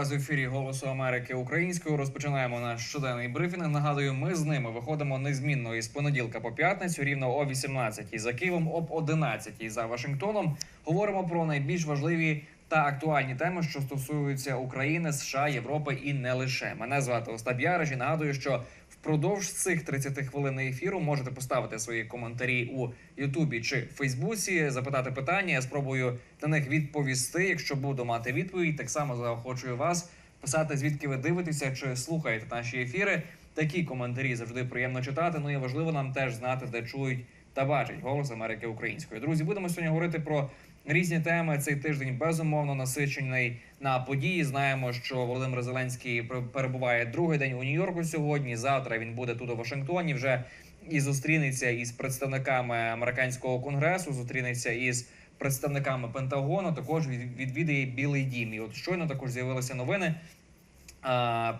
Вас в ефірі Голосу Америки українською. Розпочинаємо наш щоденний брифінг. Нагадую, ми з ними виходимо незмінно із понеділка по п'ятницю, рівно о 18 за Києвом, об 11 за Вашингтоном. Говоримо про найбільш важливі та актуальні теми, що стосуються України, США, Європи і не лише. Мене звати Остап Яриш і нагадую, що впродовж цих 30 хвилин ефіру можете поставити свої коментарі у Ютубі чи Фейсбуці, запитати питання. Я спробую на них відповісти. Якщо буду мати відповідь, так само заохочую вас писати, звідки ви дивитеся чи слухаєте наші ефіри. Такі коментарі завжди приємно читати. Ну і важливо нам теж знати, де чують та бачать голос Америки українською. Друзі, будемо сьогодні говорити про різні теми. Цей тиждень безумовно насичений на події. Знаємо, що Володимир Зеленський пер- перебуває другий день у Нью-Йорку сьогодні. Завтра він буде тут у Вашингтоні. Вже і зустрінеться із представниками американського конгресу. Зустрінеться із представниками Пентагону. Також від- відвідає Білий Дім. І от щойно також з'явилися новини.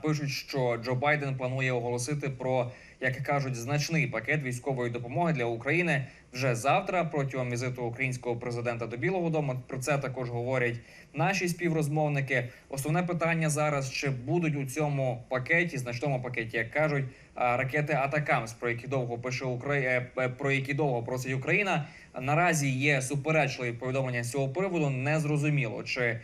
Пишуть, що Джо Байден планує оголосити про, як кажуть, значний пакет військової допомоги для України вже завтра протягом візиту українського президента до Білого Дому. Про це також говорять наші співрозмовники. Основне питання зараз: чи будуть у цьому пакеті, значному пакеті, як кажуть, ракети Атакамс, про які довго пише Украї... е, про які довго просить Україна. Наразі є суперечливі повідомлення з цього приводу. Незрозуміло, чи е,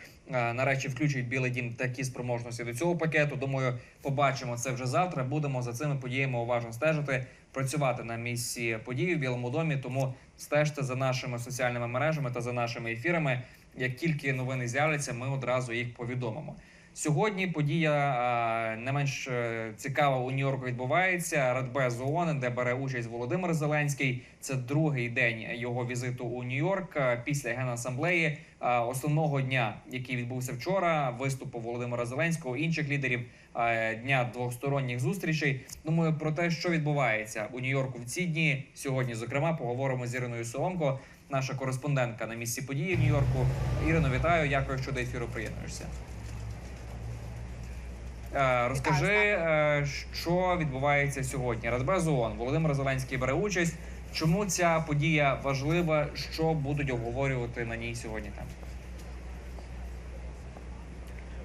нарешті включить Білий Дім такі спроможності до цього пакету. Думаю, побачимо це вже завтра. Будемо за цими подіями уважно стежити, працювати на місці подій в Білому домі. Тому стежте за нашими соціальними мережами та за нашими ефірами. Як тільки новини з'являться, ми одразу їх повідомимо. Сьогодні подія не менш е, цікава у Нью-Йорку відбувається. Радбез ООН, де бере участь Володимир Зеленський. Це другий день його візиту у Нью-Йорк е, після генасамблеї основного дня, який відбувся вчора. Виступу Володимира Зеленського, інших лідерів е, дня двосторонніх зустрічей. Думаю, про те, що відбувається у Нью-Йорку в ці дні. Сьогодні, зокрема, поговоримо з Іриною Соломко, наша кореспондентка на місці події в Нью-Йорку. Ірино, вітаю. Дякую, що до ефіру приєднуєшся. Е, Розкажи, е, що відбувається сьогодні. Радбез ООН Володимир Зеленський бере участь. Чому ця подія важлива? Що будуть обговорювати на ній сьогодні? Там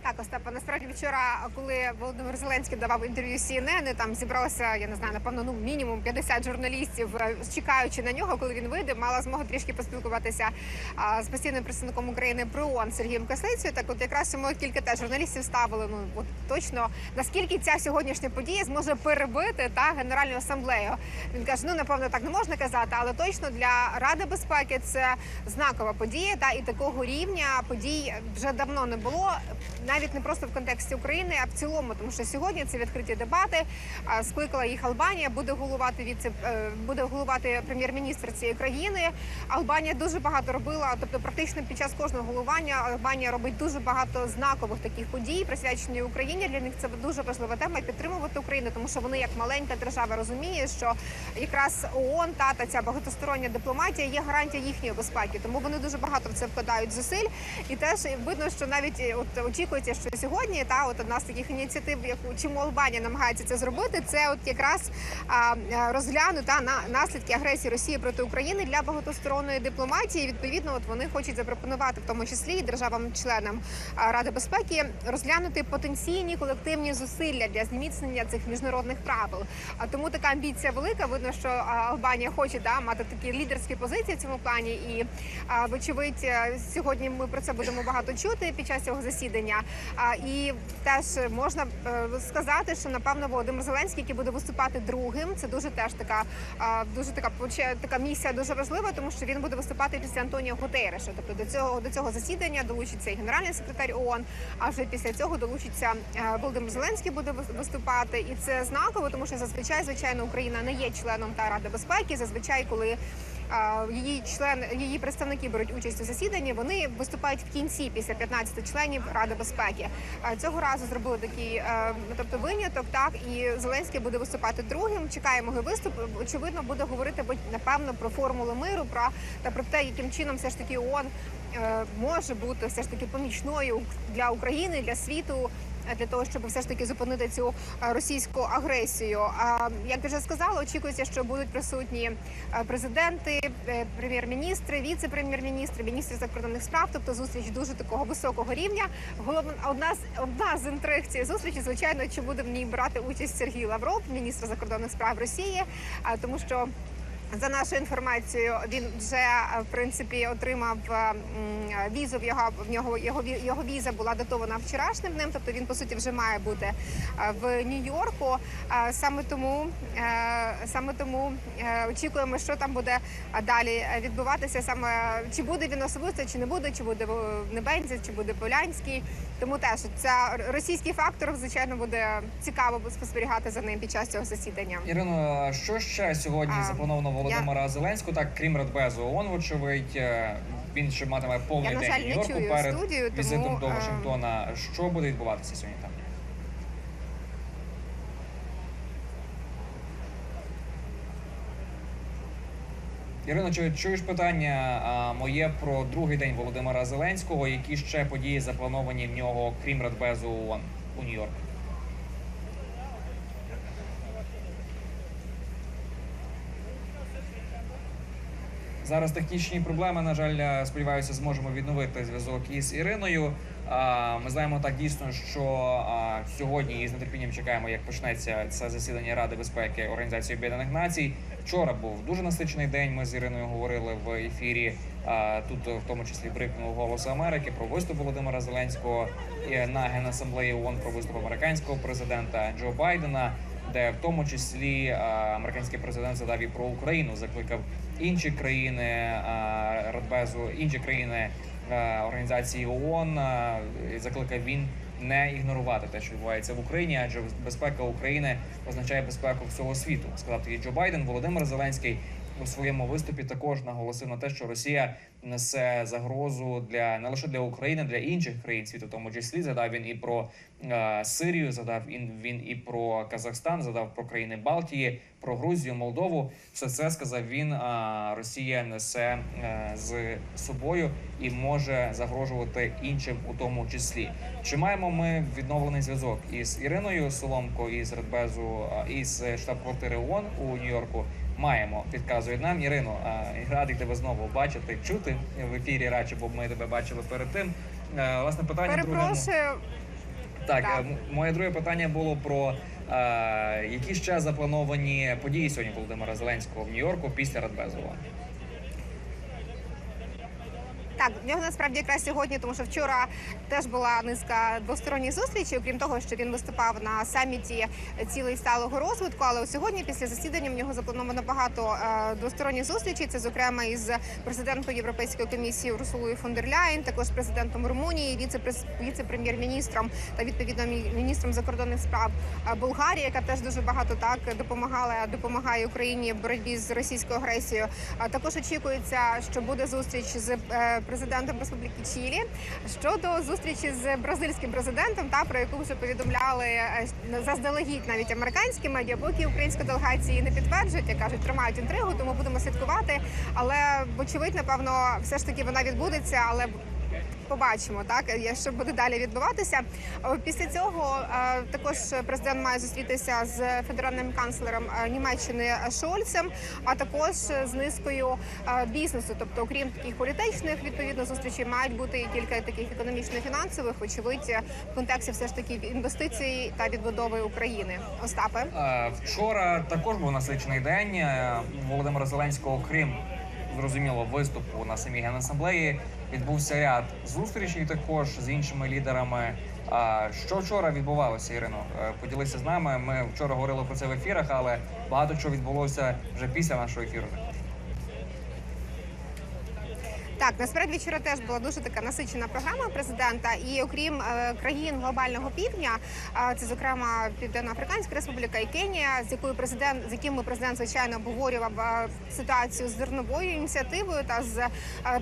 Так, Остапа, насправді вчора, коли Володимир Зеленський давав інтерв'ю CNN, там зібралося, я не знаю, напевно, ну мінімум 50 журналістів, е, чекаючи на нього, коли він вийде, мала змогу трішки поспілкуватися а, з постійним представником України при ООН Сергієм Каслицею. Так, от якраз йому кілька теж журналістів ставили. Ну от точно наскільки ця сьогоднішня подія зможе перебити та генеральну асамблею. Він каже: ну напевно, так не можна казати, але точно для Ради безпеки це знакова подія. Та і такого рівня подій вже давно не було навіть не просто в контексті України, а в цілому, тому що сьогодні це відкриті дебати. Скликала їх Албанія, буде головувати віце е, буде головувати прем'єр-міністр цієї країни. Албанія дуже багато робила, тобто практично під час кожного головування Албанія робить дуже багато знакових таких подій, присвячені Україні. Для них це дуже важлива тема підтримувати Україну, тому що вони як маленька держава розуміють, що якраз ООН та, та ця багатостороння дипломатія є гарантія їхньої безпеки. Тому вони дуже багато в це вкладають зусиль. І теж видно, що навіть от очікується, що сьогодні та от одна з таких ініціатив, яку чому Албанія намагається це зробити, це от якраз а, а, розглянута на наслідки агресії Росії проти України для багатосторонньої дипломатії. Відповідно, от вони хочуть запропонувати, в тому числі і державам-членам Ради безпеки, розглянути потенційні колективні зусилля для зміцнення цих міжнародних правил. А тому така амбіція велика. Видно, що Албанія хоче да мати такі лідерські позиції в цьому плані. І вочевидь, е, сьогодні ми про це будемо багато чути під час цього засідання. І теж можна е, сказати, що напевно Володимир Зеленський, який буде виступати другим, це дуже теж така дуже така така місія дуже важлива, тому що він буде виступати після Антоніо Гутерреша. Тобто до цього до цього засідання долучиться і генеральний секретар ООН, а вже після цього долучиться е, Володимир Зеленський буде вис- виступати, і це знаково, тому що зазвичай, звичайно, Україна не є членом та Ради безпеки. Зазвичай, коли її член, її представники беруть участь у засіданні. Вони виступають в кінці після 15 членів Ради безпеки. Цього разу зробили такий, е, тобто виняток. Так і Зеленський буде виступати другим. Чекаємо його виступ. Очевидно, буде говорити напевно про формулу миру, про та про те, яким чином все ж таки ООН е, може бути все ж таки помічною для України, для світу для того, щоб все ж таки зупинити цю е, російську агресію. А як вже сказала, очікується, що будуть присутні е, президенти, е, прем'єр-міністри, віце-прем'єр-міністри, міністри закордонних справ. Тобто зустріч дуже такого високого рівня. Головна одна з одна з інтриг цієї зустрічі, звичайно, чи буде в ній брати участь Сергій Лавров, міністр закордонних справ Росії, а тому що. За нашою інформацією, він вже е, в принципі отримав е, візу. В його в нього його його віза була датована вчорашнім днем. Тобто він по суті вже має бути е, в Нью-Йорку. Саме тому саме тому очікуємо, що там буде далі відбуватися. Саме чи буде він особисто, чи не буде, чи буде в Небензі, чи буде Полянський. Тому теж ця російський фактор, звичайно, буде цікаво спостерігати за ним під час цього засідання. Ірино, що ще сьогодні заплановано Володимира Зеленського? Так, крім Радбезу ООН, вочевидь, е, він ще матиме повний Я, на день жаль, в Нью-Йорку чую перед студію, тому, візитом до е, Вашингтона. Що буде відбуватися сьогодні там? Ірино, чи чуєш питання а, моє про другий день Володимира Зеленського? Які ще події заплановані в нього, крім Радбезу ООН у Нью-Йорку? Зараз технічні проблеми. На жаль, сподіваюся, зможемо відновити зв'язок із Іриною. Ми знаємо так дійсно, що сьогодні із нетерпінням чекаємо, як почнеться це засідання Ради безпеки Організації Об'єднаних Націй. Вчора був дуже насичений день. Ми з Іриною говорили в ефірі. Тут, в тому числі, брифінгу Голосу Америки про виступ Володимира Зеленського на генасамблеї ООН про виступ американського президента Джо Байдена, де в тому числі американський президент задав і про Україну, закликав інші країни Радбезу, інші країни організації ООН. Закликав він не ігнорувати те, що відбувається в Україні, адже безпека України означає безпеку всього світу. Сказав тоді Джо Байден. Володимир Зеленський у своєму виступі також наголосив на те, що Росія несе загрозу для не лише для України, для інших країн світу, в тому числі згадав він і про е, Сирію, згадав він, він і про Казахстан, згадав про країни Балтії, про Грузію, Молдову. Все це сказав він. А Росія несе е, з собою і може загрожувати іншим, у тому числі. Чи маємо ми відновлений зв'язок із Іриною Соломко, із Радбезу, а, із штаб-квартири ООН у Нью-Йорку? Маємо, підказує нам Ірино. а, Радий тебе знову бачити, чути в ефірі радше, бо ми тебе бачили перед тим. Е, Власне питання друге. Другому... Так, Так. е, моє друге питання було про е, які ще заплановані події сьогодні Володимира Зеленського в Нью-Йорку після Радбезу. Так, в нього насправді якраз сьогодні, тому що вчора теж була низка двосторонніх зустрічей, окрім того, що він виступав на саміті цілей сталого розвитку. Але сьогодні, після засідання, в нього заплановано багато е, двосторонніх зустрічей. Це зокрема із президентом Європейської комісії Урсулою фон дер Ляєн, також президентом Румунії, віце-прем'єр-міністром та відповідно міністром закордонних справ е, Болгарії, яка теж дуже багато так допомагала, допомагає Україні в боротьбі з російською агресією. Також очікується, що буде зустріч з е, президентом Республіки Чилі щодо зустрічі з бразильським президентом, та про яку вже повідомляли е, заздалегідь навіть американські медіа, поки українська делегації не підтверджують, як кажуть, тримають інтригу, тому будемо слідкувати. Але вочевидь, напевно, все ж таки вона відбудеться, але. Побачимо, так я- що буде далі відбуватися. Після цього е, також президент має зустрітися з федеральним канцлером е, Німеччини Шольцем, а також з низкою е, бізнесу. Тобто, окрім таких політичних відповідно зустрічей, мають бути і кілька таких економічно-фінансових, очевидь, в контексті все ж таки інвестицій та відбудови України. Остапе. Е, Вчора також був насичений день Е, Володимира Зеленського, крім зрозуміло виступу на самій генасамблеї, відбувся ряд зустрічей також з іншими лідерами. А що вчора відбувалося, Ірино? Е, Поділися з нами. Ми вчора говорили про це в ефірах, але багато чого відбулося вже після нашого ефіру. Так, насправді вчора теж була дуже така насичена програма президента. І окрім е, країн глобального півдня, е, це зокрема Південно-Африканська Республіка і Кенія, з якою президент з якими президент звичайно обговорював е, ситуацію з зерновою ініціативою та з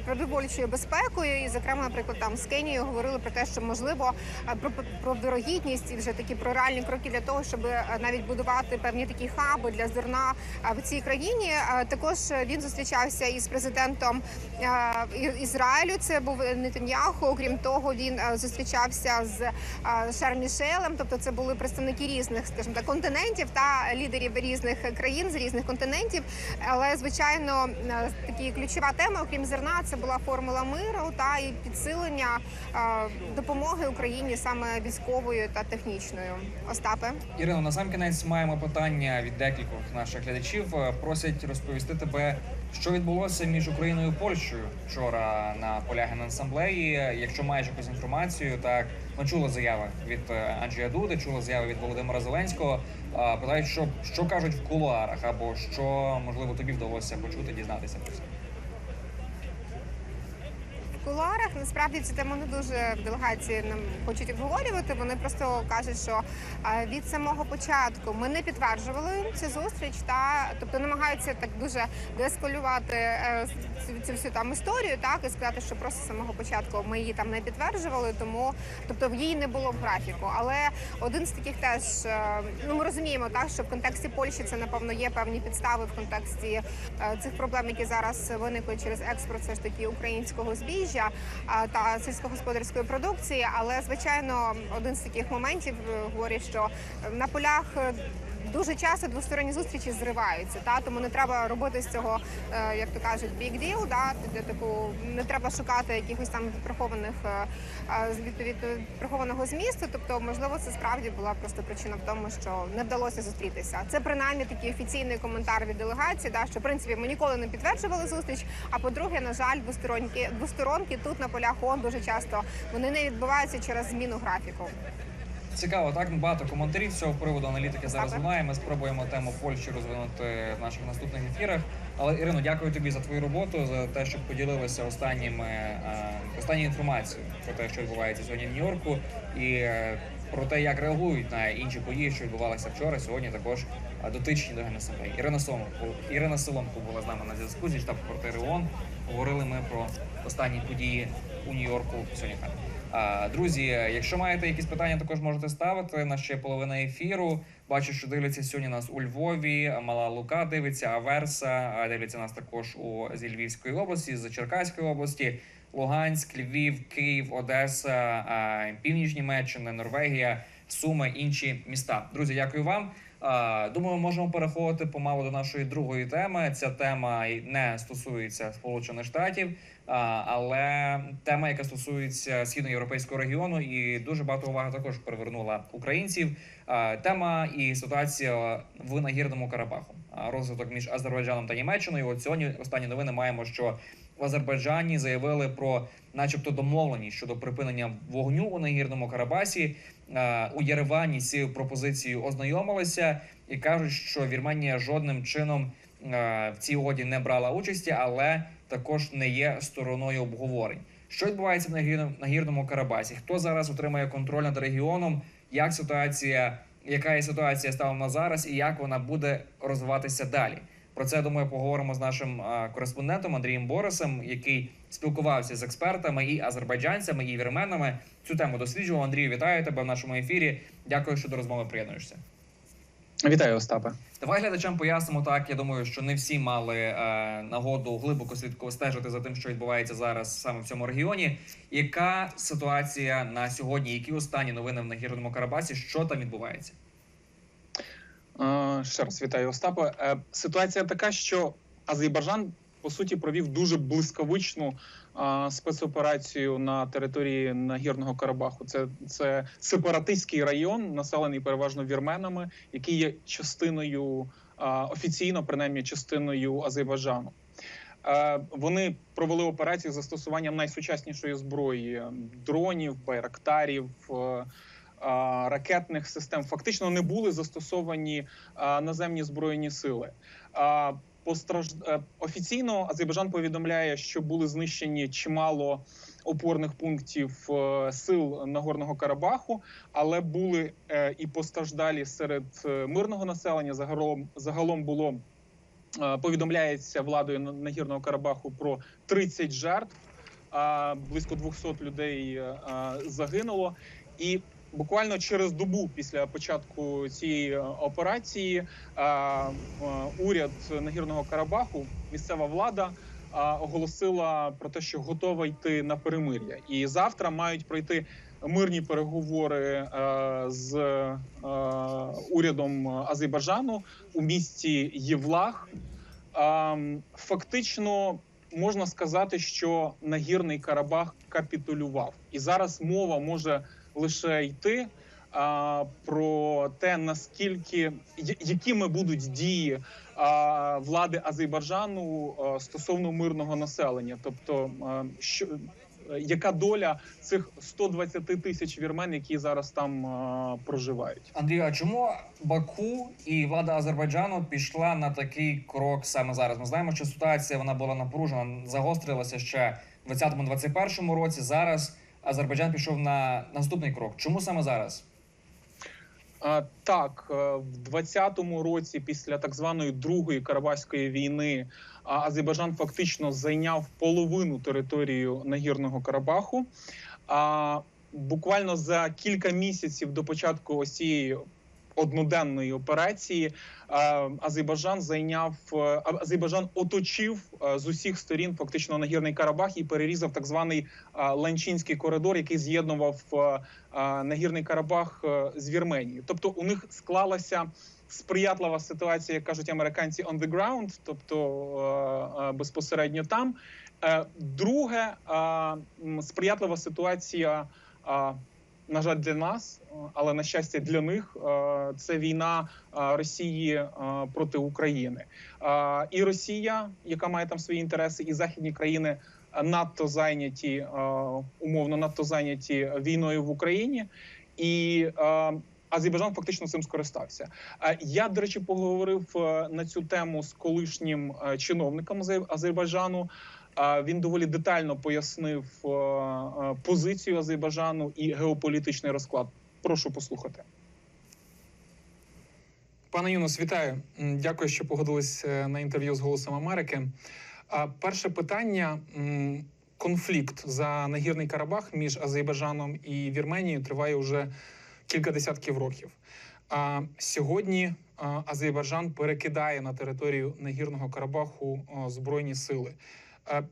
продовольчою безпекою. І зокрема, наприклад, там з Кенією говорили про те, що можливо про, про вірогідність і вже такі про реальні кроки для того, щоб навіть будувати певні такі хаби для зерна в цій країні. Також він зустрічався із президентом Ізраїлю. Це був Нетаньяху. Окрім того, він е, зустрічався з е, Шармішелем. Тобто, це були представники різних, скажімо так, континентів та лідерів різних країн з різних континентів. Але звичайно, е, такі ключова тема, окрім зерна, це була формула миру та і підсилення допомоги Україні саме військовою та технічною. Остапе. Ірино, на сам кінець маємо питання від декількох наших глядачів. Просять розповісти тебе, що відбулося між Україною і Польщею вчора на полях ансамблеї? Якщо маєш якусь інформацію, так ми чули заяви від е, Анджія Дуди, чули заяви від Володимира Зеленського. Питають, що, що кажуть в кулуарах, або що можливо тобі вдалося почути, дізнатися про це. Кулуарах насправді цю тему не дуже в делегації нам хочуть обговорювати. Вони просто кажуть, що від самого початку ми не підтверджували цю зустріч, та тобто намагаються так дуже деескалювати е, цю, цю всю там історію, так і сказати, що просто з самого початку ми її там не підтверджували, тому тобто в її не було в графіку. Але один з таких теж е, ну ми розуміємо, так що в контексті Польщі це напевно є певні підстави в контексті е, цих проблем, які зараз виникли через експорт все ж таки українського збіжжя а, та сільськогосподарської продукції. Але звичайно, один з таких моментів е, говорять, що на полях. Дуже часто двосторонні зустрічі зриваються, та тому не треба робити з цього, е, як то кажуть, big deal, да, таку не треба шукати якихось там прихованих е, е, відповідно прихованого змісту. Тобто, можливо, це справді була просто причина в тому, що не вдалося зустрітися. Це принаймні такий офіційний коментар від делегації, да, що в принципі ми ніколи не підтверджували зустріч. А по-друге, на жаль, двосторонки двосторонки тут на полях ООН дуже часто вони не відбуваються через зміну графіку. Цікаво, так багато коментарів з цього приводу аналітики зараз лунає. Ми спробуємо тему Польщі розвинути в наших наступних ефірах. Але Ірино, дякую тобі за твою роботу, за те, що поділилися останніми е, останньою інформацією про те, що відбувається сьогодні в Нью-Йорку, і е, про те, як реагують на інші події, що відбувалися вчора. Сьогодні також е, дотичні до Генасамблеї. Ірина Соломко, Ірина Соломко була з нами на зв'язку зі штаб-квартири ООН. Говорили ми про останні події у Нью-Йорку сьогодні. Друзі, якщо маєте якісь питання, також можете ставити. На ще половина ефіру. Бачу, що дивляться сьогодні нас у Львові. Мала Лука дивиться, Аверса. Дивляться нас також у зі Львівської області, з Черкаської області, Луганськ, Львів, Київ, Одеса, північ Німеччини, Норвегія, Суми, інші міста. Друзі, дякую вам. Думаю, можемо переходити помалу до нашої другої теми. Ця тема не стосується Сполучених Штатів. Але тема, яка стосується східноєвропейського регіону, і дуже багато уваги також привернула українців. Тема і ситуація в нагірному Карабаху. Розвиток між Азербайджаном та Німеччиною. От сьогодні останні новини маємо, що в Азербайджані заявили про, начебто, домовленість щодо припинення вогню у нагірному Карабасі. У Єревані з цією пропозицією ознайомилися і кажуть, що Вірменія жодним чином е, в цій угоді не брала участі, але також не є стороною обговорень. Що відбувається на гірному, Карабасі? Хто зараз отримає контроль над регіоном? Як ситуація, яка є ситуація станом на зараз, і як вона буде розвиватися далі? Про це я думаю, поговоримо з нашим кореспондентом Андрієм Борисом, який спілкувався з експертами і азербайджанцями, і вірменами. Цю тему досліджував. Андрію, вітаю тебе в нашому ефірі. Дякую, що до розмови приєднуєшся. Вітаю, Остапе. Давай глядачам пояснимо так. Я думаю, що не всі мали е, нагоду глибоко слідко стежити за тим, що відбувається зараз саме в цьому регіоні. Яка ситуація на сьогодні? Які останні новини в нагірному Карабасі? Що там відбувається? Е, Ще раз вітаю, Остапе. Е, Ситуація така, що Азербайджан по суті провів дуже блискавичну е, спецоперацію на території нагірного Карабаху. Це, це сепаратистський район, населений переважно вірменами, який є частиною офіційно, принаймні частиною Азербайджану. Вони провели операцію з застосуванням найсучаснішої зброї дронів, байрактарів. Ракетних систем фактично не були застосовані наземні збройні сили. Постраж... е, Офіційно Азербайджан повідомляє, що були знищені чимало опорних пунктів е, сил Нагорного Карабаху, але були е, і постраждалі серед мирного населення. Загалом загалом було повідомляється владою На- Нагірного Карабаху про 30 жертв. Близько 200 людей загинуло. І буквально через добу після початку цієї е, операції е, уряд нагірного Карабаху, місцева влада оголосила про те, що готова йти на перемир'я, і завтра мають пройти мирні переговори е, з е, урядом Азербайджану у місті Євлах. Фактично можна сказати, що Нагірний Карабах капітулював, і зараз мова може лише йти а, про те, наскільки якими будуть дії а, влади Азербайджану стосовно мирного населення, тобто що. Яка доля цих 120 тисяч вірмен, які зараз там а, проживають? Андрію, а чому Баку і влада Азербайджану пішла на такий крок саме зараз? Ми знаємо, що ситуація вона була напружена, загострилася ще в 2020-2021 році. Зараз Азербайджан пішов на наступний крок. Чому саме зараз? Так, е, в 20-му році, після так званої другої Карабахської війни, Азербайджан фактично зайняв половину територію Нагірного Карабаху. Буквально за кілька місяців до початку ось цієї одноденної операції е, Азербайджан зайняв е, Азербайджан оточив е, з усіх сторін фактично Нагірний Карабах і перерізав так званий Ланчинський коридор, який з'єднував Нагірний Карабах з Вірменією. Тобто у них склалася сприятлива ситуація, як кажуть американці, on the ground, тобто безпосередньо там. Друге, сприятлива ситуація. На жаль, для нас, але на щастя для них, е, це війна е, Росії е, проти України. І Росія, яка має там свої інтереси, і західні країни надто зайняті, умовно надто зайняті війною в Україні, і Азербайджан фактично цим скористався. Я, до речі, поговорив на цю тему з колишнім чиновником Азе- Азербайджану. Він доволі детально пояснив е, е, позицію Азербайджану і геополітичний розклад. Прошу послухати. Пане Юнус, вітаю. Дякую, що погодились е, на інтерв'ю з Голосом Америки. Перше питання: конфлікт за нагірний Карабах між Азербайджаном і Вірменією триває вже кілька десятків років. А сьогодні Азербайджан перекидає на територію нагірного Карабаху збройні сили.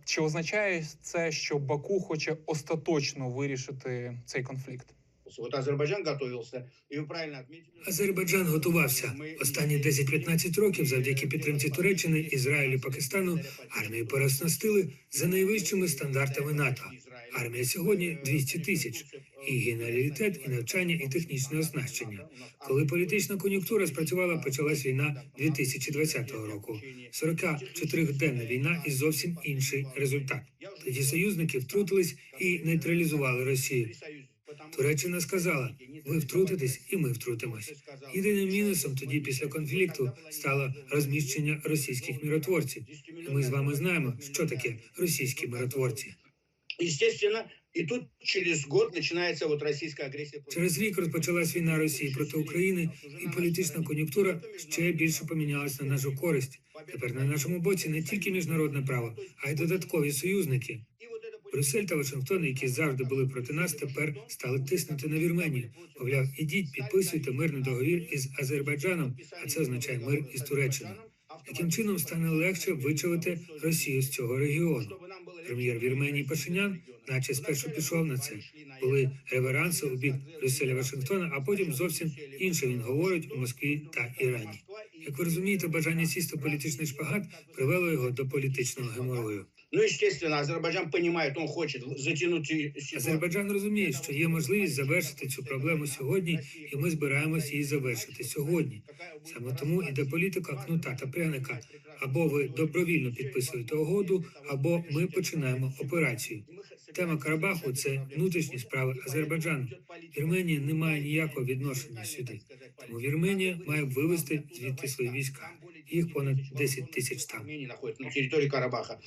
Чи означає це, що Баку хоче остаточно вирішити цей конфлікт? Вот Азербайджан готовился, и вы правильно отметили. Азербайджан готувався останні 10-15 років завдяки підтримці Туреччини, Ізраїлю, Пакистану. Армію переоснастили за найвищими стандартами НАТО. Армія сьогодні 200 тисяч. І генералітет, і навчання, і технічне оснащення. Коли політична кон'юнктура спрацювала, почалась війна 2020 року. 44-денна війна і зовсім інший результат. Тоді союзники втрутились і нейтралізували Росію. Туреччина сказала: ви втрутитесь, і ми втрутимось. Єдиним мінусом тоді після конфлікту стало розміщення російських миротворців. І ми з вами знаємо, що таке російські миротворці. Естественно, и тут через год начинается вот российская агрессия. против- Через рік розпочалась війна Росії проти України, і політична кон'юнктура ще більше помінялась на нашу користь. Тепер на нашому боці не тільки міжнародне право, а й додаткові союзники. Брюссель та Вашингтон, які завжди були проти нас, тепер стали тиснути на Вірменію. Мовляв, ідіть, підписуйте мирний договір із Азербайджаном, а це означає мир із Туреччиною. Таким чином стане легше вичавити Росію з цього регіону. Прем'єр Вірменії Пашинян, наче спершу пішов на це. Були реверанси у бік Брюсселя Вашингтона, а потім зовсім інше він говорить у Москві та Ірані. Як ви розумієте, бажання сісти в політичний шпагат привело його до політичного геморою. Ну, естественно, Азербайджан понимает, он хочет затянуть. Азербайджан розуміє, що є можливість завершити цю проблему сьогодні, і ми збираємося її завершити сьогодні. Саме тому іде політика кнута та пряника. Або ви добровільно підписуєте угоду, або ми починаємо операцію. Тема Карабаху це внутрішні справи Азербайджану. Вірменія не має ніякого відношення сюди. Тому Вірменія має вивести звідти свої війська. Їх понад 10 тисяч там. На территории Карабаха.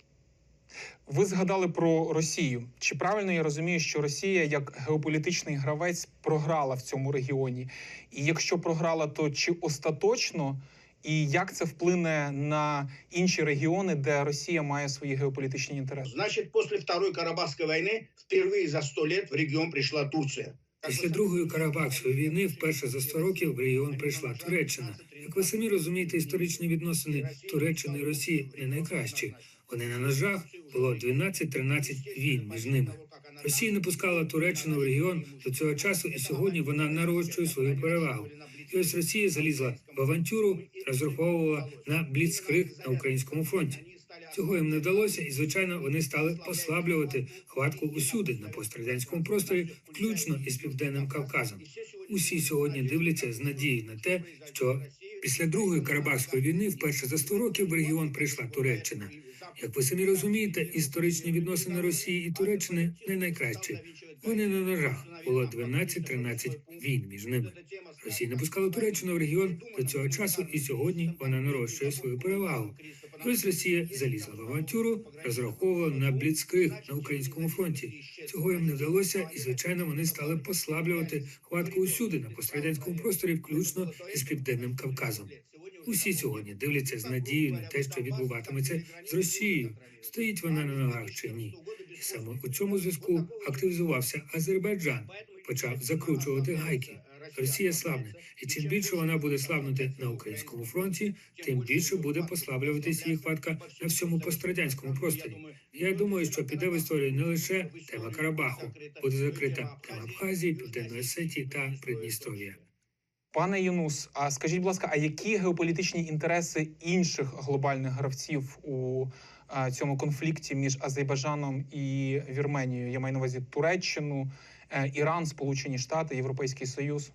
Ви згадали про Росію. Чи правильно я розумію, що Росія як геополітичний гравець програла в цьому регіоні? І якщо програла, то чи остаточно? І як це вплине на інші регіони, де Росія має свої геополітичні інтереси? Значит, после Второй Карабахской войны впервые за сто лет в регион пришла Турция. Після другої Карабахської війни вперше за 100 років в регіон прийшла Туреччина. Як ви самі розумієте, історичні відносини Туреччини і Росії не найкращі. Вони на ножах було 12-13 війн між ними. Росія не пускала Туреччину в регіон до цього часу, і сьогодні вона нарощує свою перевагу. І ось Росія залізла в авантюру, розраховувала на бліцкриг на українському фронті. Цього їм не вдалося, і звичайно вони стали послаблювати хватку усюди на пострадянському просторі, включно із південним Кавказом. Усі сьогодні дивляться з надією на те, що після другої Карабахської війни вперше за 100 років в регіон прийшла Туреччина. Як ви самі розумієте, історичні відносини Росії і Туреччини не найкращі. Вони на ножах було 12-13 війн між ними. Росія не пускала Туреччину в регіон до цього часу, і сьогодні вона нарощує свою перевагу. Ось Росія залізла в авантюру, розраховувала на бліцкриг на українському фронті. Цього їм не вдалося, і звичайно вони стали послаблювати хватку усюди на пострадянському просторі, включно із південним Кавказом. Усі сьогодні дивляться з надією на те, що відбуватиметься з Росією. Стоїть вона на ногах чи ні? І саме у цьому зв'язку активізувався Азербайджан, почав закручувати гайки. Росія слабне, і чим більше вона буде слабнути на українському фронті, тим більше буде послаблюватися її хватка на всьому пострадянському просторі. Я думаю, що піде в історію не лише тема Карабаху, буде закрита тема Абхазії, Південної Осетії та Придністров'я. Пане Юнус, а скажіть, будь ласка, а які геополітичні інтереси інших глобальних гравців у цьому конфлікті між Азербайджаном і Вірменією? Я маю на увазі Туреччину, е, Іран, Сполучені Штати, Європейський Союз.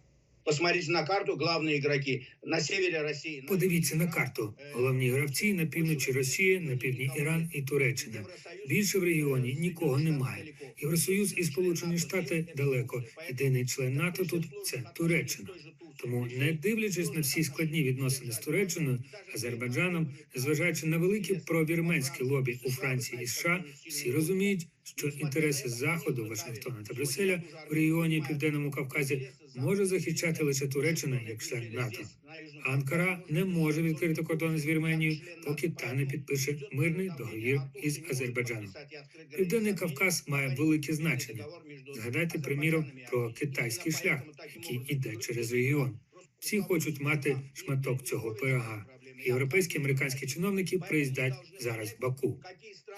Посмотрите на карту, главные игроки на севере России. Подивіться на карту. Головні гравці на півночі Росія, на півдні Іран і Туреччина. Більше в регіоні нікого немає. Євросоюз і Сполучені Штати далеко. Єдиний член НАТО тут це Туреччина. Тому, не дивлячись на всі складні відносини з Туреччиною, Азербайджаном, незважаючи на великі провірменські лобі у Франції і США, всі розуміють, що інтереси Заходу, Вашингтона та Брюсселя в регіоні Південному Кавказі може захищати лише Туреччина як член НАТО. Анкара не може відкрити кордони з Вірменією, поки та не підпише мирний договір із Азербайджаном. Південний Кавказ має велике значення. Згадайте, приміром, про китайський шлях, який іде через регіон. Всі хочуть мати шматок цього пирога. Європейські американські чиновники приїздять зараз в Баку.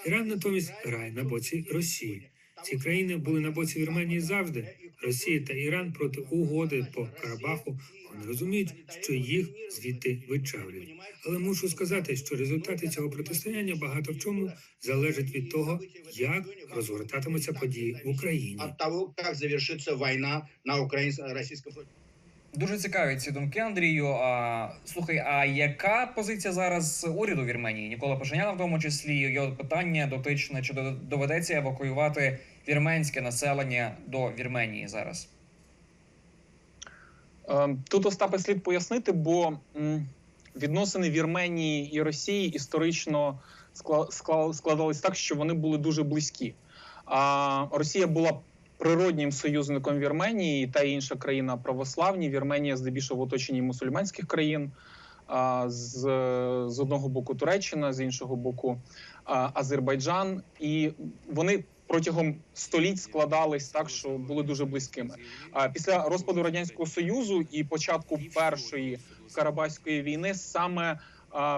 Іран натомість грає на боці Росії. Ці країни були на боці Вірменії завжди. Росія та Іран проти угоди по Карабаху. Вони розуміють, що їх звідти вичавлюють. Але мушу сказати, що результати цього протистояння багато в чому залежать від того, як розгортатимуться події в Україні. От того, как завершится война на украинско-российском фронте. Дуже цікаві ці думки, Андрію. А слухай, а яка позиція зараз уряду Вірменії? Нікола Пашиняна в тому числі його питання дотичне, чи до- доведеться евакуювати вірменське населення до Вірменії зараз? Е, Тут Остапе слід пояснити, бо відносини Вірменії і Росії історично скла- скла- складались так, що вони були дуже близькі. А Росія була природнім союзником Вірменії та інша країна православні. Вірменія здебільшого в оточенні мусульманських країн. З, з одного боку Туреччина, з іншого боку Азербайджан, і вони протягом століть складались так, що були дуже близькими. А після розпаду радянського союзу і початку першої карабаської війни саме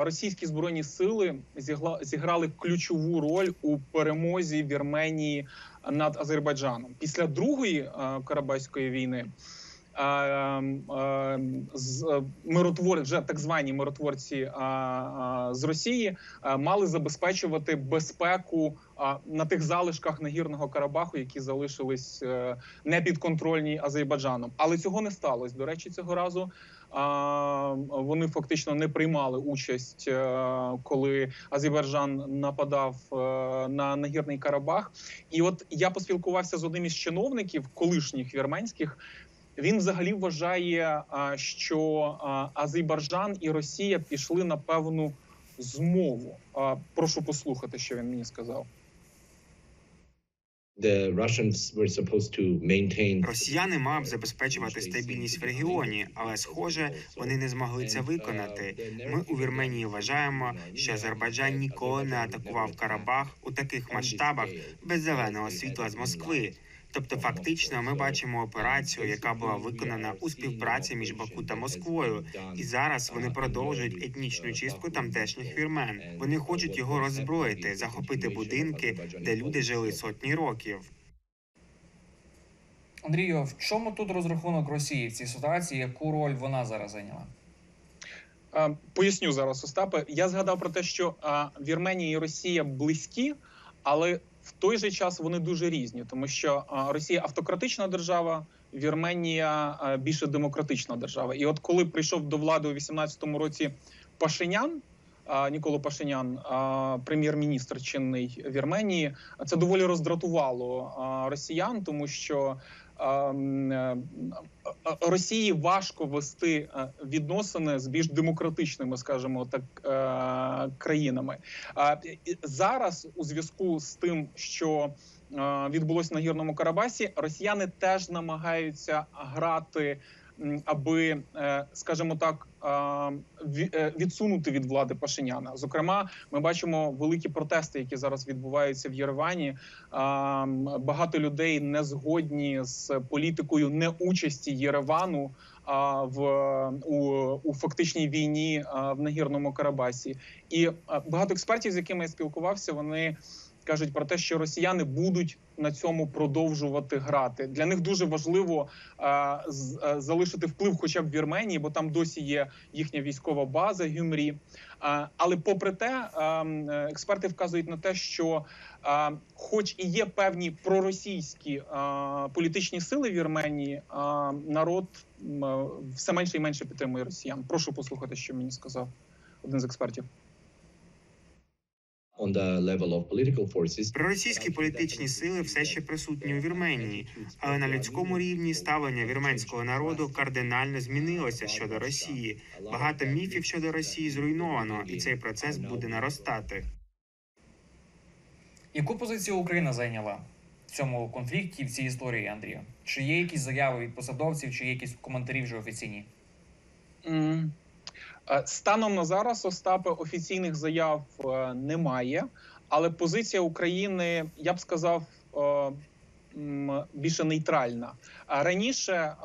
російські збройні сили зіграли ключову роль у перемозі Вірменії над Азербайджаном. Після другої карабайської війни. Ем, ем, е, миротвор вже так звані миротворці з Росії а, мали забезпечувати безпеку на тих залишках нагірного Карабаху, які залишились е, непідконтрольні Азербайджаном. Але цього не сталося. До речі, цього разу вони фактично не приймали участь, е, коли Азербайджан нападав е, на нагірний Карабах. І от я поспілкувався з одним із чиновників, колишніх вірменських. Він взагалі вважає, що Азербайджан і Росія пішли на певну змову. Прошу послухати, що він мені сказав. the Russians were supposed to maintain Росіяни мали б забезпечувати стабільність в регіоні, але схоже, вони не змогли це виконати. Ми у Вірменії вважаємо, що Азербайджан ніколи не атакував Карабах у таких масштабах без зеленого світла з Москви. Тобто, фактично, ми бачимо операцію, яка була виконана у співпраці між Баку та Москвою, і зараз вони продовжують етнічну чистку тамтешніх вірмен. Вони хочуть його роззброїти, захопити будинки, де люди жили сотні років. Андрію, в чому тут розрахунок Росії в цій ситуації? Яку роль вона зараз зайняла? Поясню зараз, Остапе. Я згадав про те, що Вірменія і Росія близькі, але в той же час вони дуже різні, тому що Росія автократична держава, Вірменія більше демократична держава. І от коли прийшов до влади у 18-му році Пашинян. Ніколо Пашинян, прем'єр-міністр чинний Вірменії, це доволі роздратувало росіян, тому що Росії важко вести е, відносини з більш демократичними, скажімо так, е, країнами. Зараз, у зв'язку з тим, що відбулось на гірному Карабасі, росіяни теж намагаються грати, аби, е, скажімо так, е, відсунути від влади Пашиняна. Зокрема, ми бачимо великі протести, які зараз відбуваються в Єревані. Багато людей не згодні з політикою неучасті Єревану в у, у фактичній війні в нагірному Карабасі. І багато експертів, з якими я спілкувався, вони кажуть про те, що росіяни будуть на цьому продовжувати грати. Для них дуже важливо з- а, залишити вплив, хоча б в Вірменії, бо там досі є їхня військова база Гюмрі. А, але попри те, е, експерти вказують на те, що а, хоч і є певні проросійські а, політичні сили в Вірменії, а, народ е, все менше і менше підтримує росіян. Прошу послухати, що мені сказав один з експертів. Проросійські політичні сили все ще присутні у Вірменії, але на людському рівні ставлення вірменського народу кардинально змінилося щодо Росії. Багато міфів щодо Росії зруйновано, і цей процес буде наростати. Яку позицію Україна зайняла в цьому конфлікті, в цій історії, Андрію? Чи є якісь заяви від посадовців, чи є якісь коментарі вже офіційні? Е, Станом на зараз Остапе офіційних заяв е, немає, але позиція України, я б сказав, е, більше нейтральна. Раніше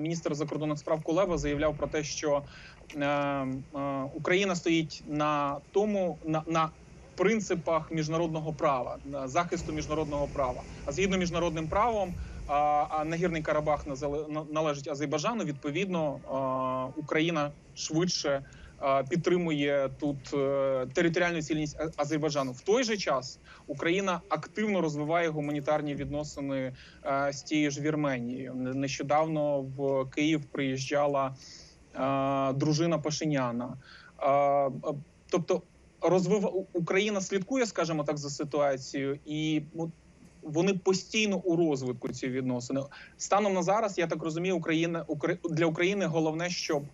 міністр закордонних справ Кулеба заявляв про те, що Україна стоїть на тому на, на принципах міжнародного права, на захисту міжнародного права. А згідно міжнародним правом. Нагірний Карабах належить Азербайджану. Відповідно, Україна швидше підтримує тут е, територіальну цільність А- Азербайджану. В той же час Україна активно розвиває гуманітарні відносини е, з тією ж Вірменією. Нещодавно в Київ приїжджала е, дружина Пашиняна. Е, е, Тобто, розвива Україна слідкує, скажімо так, за ситуацією, і ну, вони постійно у розвитку ці відносини. Станом на зараз, я так розумію, Україна Укра- для України головне, щоб е,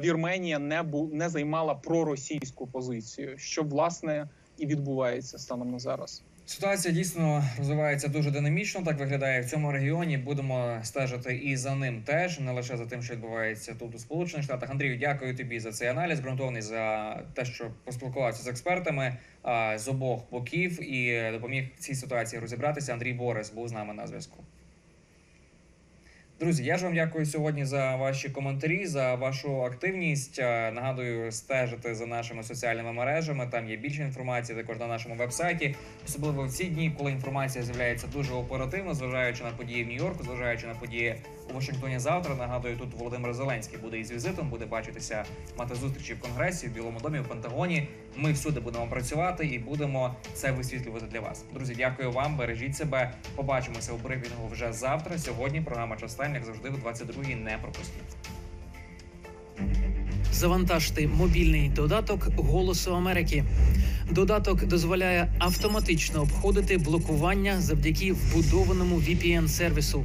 Вірменія не бу не займала проросійську позицію, що власне і відбувається станом на зараз. Ситуація дійсно розвивається дуже динамічно. Так виглядає в цьому регіоні. Будемо стежити і за ним теж, не лише за тим, що відбувається тут у Сполучених Штатах. Андрію, дякую тобі за цей аналіз. ґрунтовний за те, що поспілкувався з експертами з обох боків і допоміг цій ситуації розібратися. Андрій Борис був з нами на зв'язку. Друзі, я ж вам дякую сьогодні за ваші коментарі, за вашу активність. Е, Нагадую, стежити за нашими соціальними мережами. Там є більше інформації також на нашому вебсайті, особливо в ці дні, коли інформація з'являється дуже оперативно, зважаючи на події в Нью-Йорку, зважаючи на події у Вашингтоні завтра. Нагадую, тут Володимир Зеленський буде із візитом, буде бачитися, мати зустрічі в конгресі, в Білому домі, в Пентагоні. Ми всюди будемо працювати і будемо це висвітлювати для вас. Друзі, дякую вам. Бережіть себе. Побачимося у брифінгу вже завтра. Сьогодні програма «Частайн», як завжди, в 22-й. Не пропустіть. Завантажте мобільний додаток Голосу Америки. Додаток дозволяє автоматично обходити блокування завдяки вбудованому VPN-сервісу.